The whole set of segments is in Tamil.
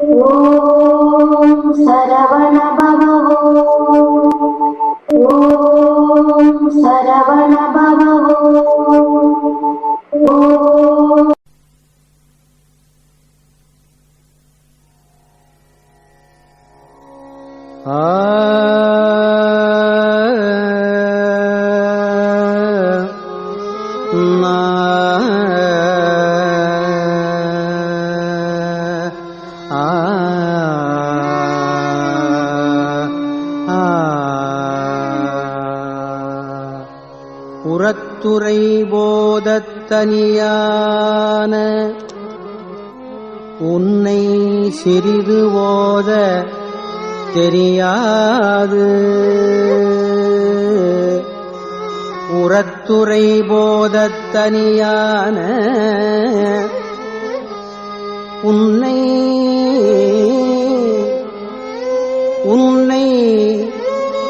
ॐ सरवण புறத்துறை போதத்தனியான உன்னை சிறிது ஓத தெரியாது. உரத்துறை போதத்தனியான உன்னை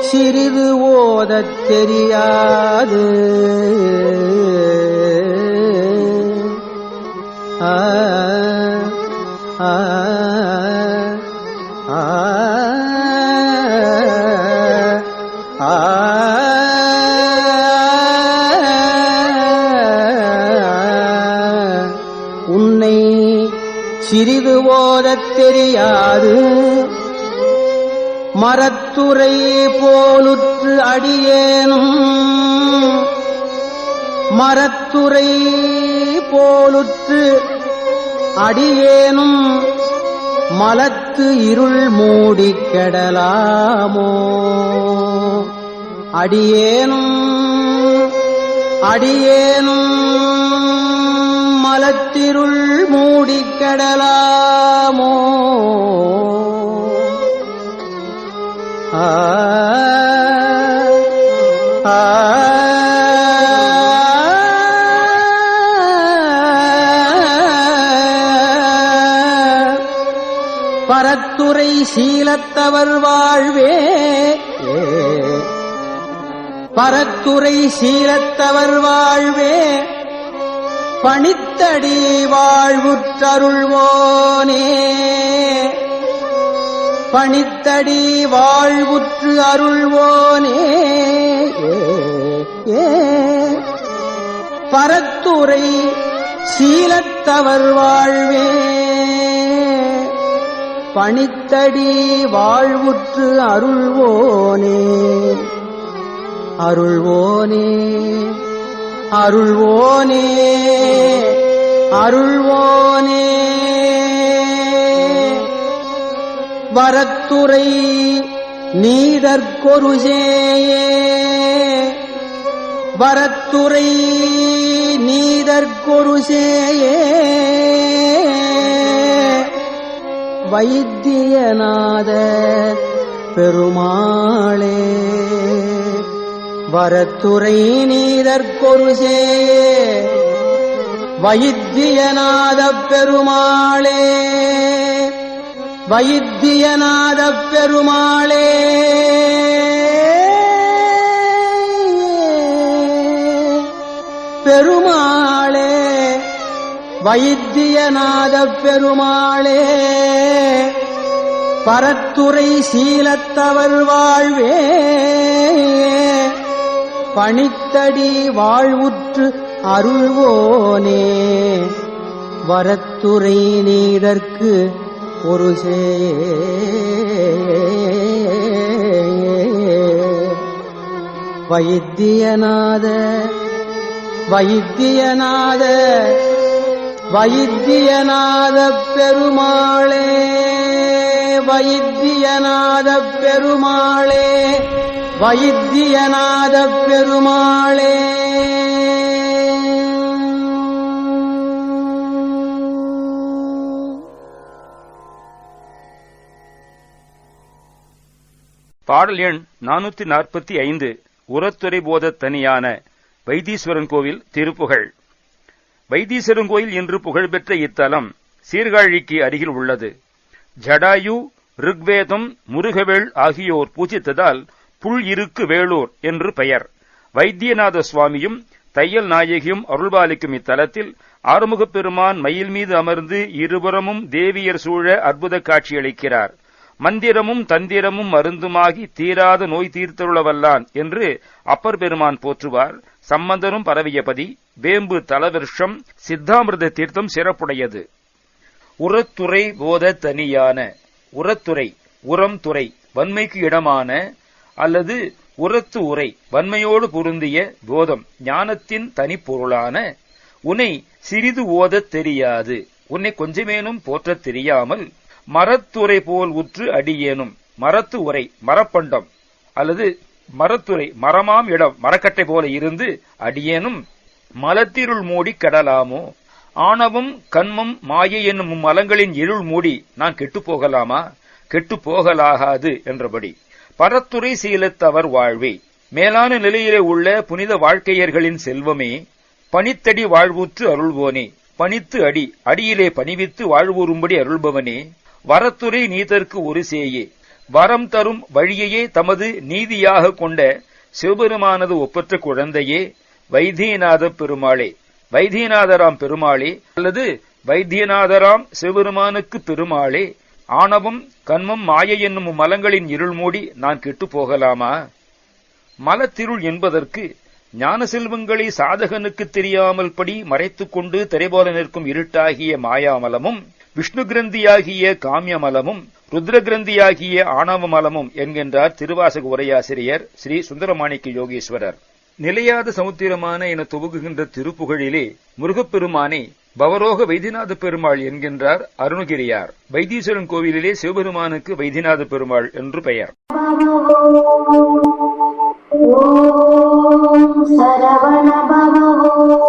சிறிது ஓதத் தெரியாது ஆ ஆ உன்னை சிறிது ஓதத் தெரியாது மரத்துறை போலுற்று அடியேனும். மரத்துறை போலுற்று அடியேனும். மலத்து இருள் மூடிக் கெடலாமோ? அடியேனும் அடியேனும். மலத்திருள் மூடிக் கெடலாமோ? பரத்துறை சீலத்தவர் வாழ்வே. பரத்துறை சீலத்தவர் வாழ்வே. பணித்தடி வாழ்வுற்றருள்வோனே. பணித்தடி வாழ்வுற்று அருள்வோனே. ஏ, பரத்துரை சீலத்தவர் வாழ்வே. பணித்தடி வாழ்வுற்று அருள்வோனே. அருள்வோனே அருள்வோனே அருள்வோனே. வரத்துறை நீதற்கொருஜேயே வரத்துறை நீதற்கொருசேயே. வைத்தியநாத பெருமாளே வரத்துறை நீதற்கொருசேயே. வைத்தியநாத பெருமாளே வைத்தியநாத பெருமாளே பெருமாளே வைத்தியநாத பெருமாளே பரத்துறை சீலத்தவர் வாழ்வே பணித்தடி வாழ்வுற்று அருள்வோனே. வரத்துறை நீதற்கு ஒரு வைத்தியநாத வைத்தியநாத வைத்தியநாத பெருமாளே வைத்தியநாத பெருமாளே வைத்தியநாத பெருமாளே. பாடல் எண் நானூத்தி நாற்பத்தி ஐந்து உரத்துறை போத தனியான வைத்தீஸ்வரன் கோவில் திருப்புகழ். வைத்தீஸ்வரன் கோயில் என்று புகழ்பெற்ற இத்தலம் சீர்காழிக்கு அருகில் உள்ளது. ஜடாயு ருக்வேதம் முருகவேள் ஆகியோர் பூஜித்ததால் புல் இருக்கு வேளூர் என்று பெயர். வைத்தியநாத சுவாமியும் தையல் நாயகியும் அருள்பாலிக்கும் இத்தலத்தில் ஆறுமுகப் பெருமான் மயில் மீது அமர்ந்து இருபுறமும் தேவியர் சூழ அற்புத காட்சியளிக்கிறார் மந்திரமும் தந்திரமும் மருந்துமாகி தீராத நோய் தீர்த்தருளவல்லான் என்று அப்பர் பெருமான் போற்றுவார். சம்பந்தரும் பரவியபதி வேம்பு தலவிருஷம் சித்தாமிரத தீர்த்தம் சிறப்புடையது. உரத்துறை போத தனியான உரத்துறை உரம் துறை வன்மைக்கு இடமான அல்லது உரத்து உரை வன்மையோடு பொருந்திய போதம் ஞானத்தின் தனிப்பொருளான உன்னை சிறிது ஓதத் தெரியாது. உன்னை கொஞ்சமேனும் போற்றத் தெரியாமல் மரத்துரை போல் உற்று அடியேனும். மரத்து உரை மரப்பண்டம். அல்லது மரத்துரை மரமாம் இடம் மரக்கட்டை போல இருந்து அடியேனும். மலத்திருள் மூடி கடலாமோ? ஆணவம் கண்மம் மாயை என்னும் மலங்களின் இருள் மூடி நான் கெட்டுப் போகலாமா? கெட்டுப் போகலாகாது என்றபடி. பரத்துறை சீலத்தவர் வாழ்வே. மேலான நிலையிலே உள்ள புனித வாழ்க்கையர்களின் செல்வமே பனித்தடி வாழ்வுற்று அருள்வோனே. பனித்து அடி அடியிலே பணிவித்து வாழ்வுறும்படி அருள்பவனே. வரத்துறை நீதற்கு ஒரு சேயே. வரம் தரும் வழியையே தமது நீதியாக கொண்ட சிவபெருமானது ஒப்பற்ற குழந்தையே வைத்தியநாத பெருமாளே. வைத்தியநாதராம் பெருமாளே அல்லது வைத்தியநாதராம் சிவபெருமானுக்கு பெருமாளே. ஆணவம் கண்மம் மாயை என்னும் மலங்களின் இருள் மூடி நான் கெட்டுப் போகலாமா? மலத்திருள் என்பதற்கு ஞான செல்வங்களை சாதகனுக்கு தெரியாமல் படி மறைத்துக் கொண்டு திரைபோல நிற்கும் இருட்டாகிய மாயாமலமும் விஷ்ணு கிரந்தியாகிய காமியமலமும் ருத்ர கிரந்தியாகிய ஆணவமலமும் என்கின்றார் திருவாசக உரையாசிரியர் ஸ்ரீ சுந்தரமாணிக்க யோகீஸ்வரர். நிலையாத சமுத்திரமான என துவங்குகின்ற திருப்புகழிலே முருகப்பெருமானே பவரோக வைத்தியநாத பெருமாள் என்கின்றார் அருணகிரியார். வைத்தீஸ்வரன் கோவிலிலே சிவபெருமானுக்கு வைத்தியநாத பெருமாள் என்று பெயர். ॐ